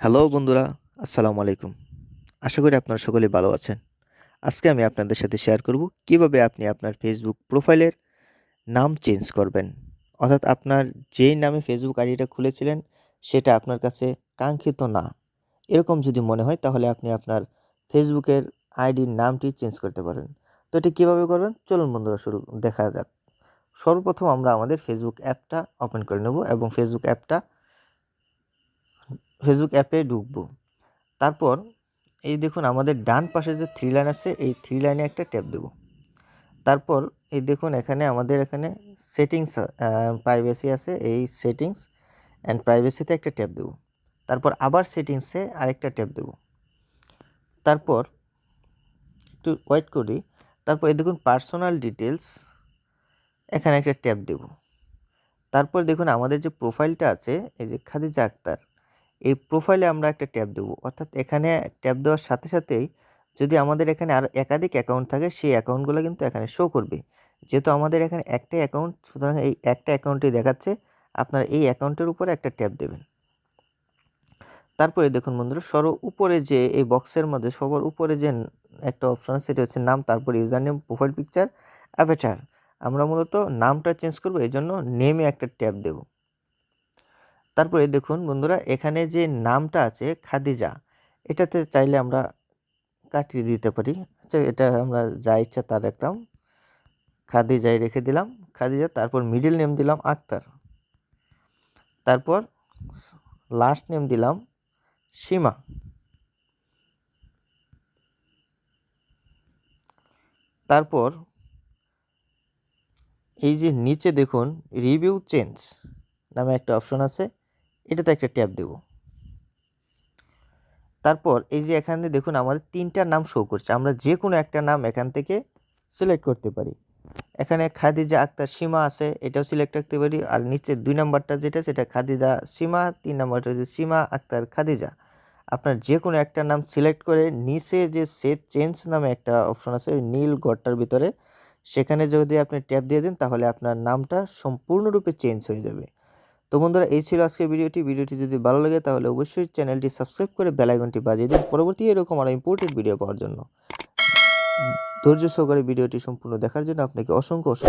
Hello বন্ধুরা, আসসালামু আলাইকুম। আশা করি আপনারা সকলেই ভালো আছেন। আজকে আমি আপনাদের সাথে শেয়ার করব কীভাবে আপনি আপনার ফেসবুক প্রোফাইলের নাম চেঞ্জ করবেন। অর্থাৎ আপনার যেই নামে ফেসবুক আইডিটা খুলেছিলেন, সেটা আপনার কাছে কাঙ্ক্ষিত না। এরকম যদি মনে হয়, তাহলে আপনি আপনার ফেসবুকের আইডির নামটি চেঞ্জ করতে পারেন। তো এটি কীভাবে করবেন? চলুন বন্ধুরা, শুরু দেখা যাক। সর্বপ্রথম আমরা আমাদের ফেসবুক অ্যাপটা ওপেন করে নেব এবং ফেসবুক অ্যাপটা ফেসবুক অ্যাপে ঢুকবো। তারপর এই দেখুন আমাদের ডান পাশে যে থ্রি লাইন আছে, এই থ্রি লাইনে একটা ট্যাপ দেব। তারপর এই দেখুন এখানে আমাদের এখানে সেটিংস প্রাইভেসি আছে, এই সেটিংস অ্যান্ড প্রাইভেসিতে একটা ট্যাপ দেব। তারপর আবার সেটিংসে আরেকটা ট্যাপ দেব। তারপর একটু ওয়েট করি। তারপর এই দেখুন পার্সোনাল ডিটেলস এখানে একটা ট্যাপ দেব। তারপর দেখুন আমাদের যে প্রোফাইলটা আছে, এই যে খাদিজা আক্তার এই প্রোফাইলে আমরা একটা ট্যাব দেবো। অর্থাৎ এখানে ট্যাব দেওয়ার সাথে সাথেই যদি আমাদের এখানে আর একাধিক অ্যাকাউন্ট থাকে, সেই অ্যাকাউন্টগুলো কিন্তু এখানে শো করবে। যেহেতু আমাদের এখানে একটাই অ্যাকাউন্ট সুতরাং এই একটা অ্যাকাউন্টই দেখাচ্ছে, আপনার এই অ্যাকাউন্টের উপরে একটা ট্যাব দেবেন। তারপরে দেখুন বন্ধুরা সর্ব উপরে যে এই বক্সের মধ্যে, সবার উপরে যে একটা অপশন আছে, সেটা হচ্ছে নাম, তারপরে user name profile picture avatar আমরা মূলত নামটা চেঞ্জ করব এই জন্য নেমে একটা ট্যাব দেবো। তারপরে দেখুন বন্ধুরা, এখানে যে নামটা আছে খাদিজা, এটাতে চাইলে আমরা কাটিয়ে দিতে পারি। আচ্ছা এটা আমরা যা ইচ্ছা তা দেখলাম। খাদিজাই রেখে দিলাম, খাদিজা, তারপর মিডিল নেম দিলাম আক্তার। তারপর লাস্ট নেম দিলাম সীমা। তারপর এই যে নিচে দেখুন রিভিউ চেঞ্জ নামে একটা অপশন আছে। এটাতে একটা ট্যাপ দেব। তারপর এই যে এখানে দেখুন আমাদের তিনটা নাম শো করছে। আমরা যে কোনো একটা নাম এখান থেকে সিলেক্ট করতে পারি। এখানে খাদিজা আক্তার সীমা আছে, এটাও সিলেক্ট করতে পারি। আর নিচে দুই নাম্বারটা যেটা, সেটা খাদিজা সীমা, তিন নাম্বারটা হচ্ছে সীমা আক্তার খাদিজা। আপনার যে কোনো একটা নাম সিলেক্ট করে নিচে যে সেট চেঞ্জ নামে একটা অপশন আছে, ওই নীল গড়টার ভিতরে, সেখানে যদি আপনি ট্যাপ দিয়ে দেন, তাহলে আপনার নামটা সম্পূর্ণরূপে চেঞ্জ হয়ে যাবে। তো বন্ধুরা, এই ছিল আজকের ভিডিওটি। ভিডিওটি যদি ভালো লাগে, তাহলে অবশ্যই চ্যানেলটি সাবস্ক্রাইব করে বেলাইকনটি বাজিয়ে দিন। পরবর্তী এরকম আরও ইম্পর্টেন্ট ভিডিও পাওয়ার জন্য। ধৈর্য সহকারে ভিডিওটি সম্পূর্ণ দেখার জন্য আপনাকে অসংখ্য অসংখ্য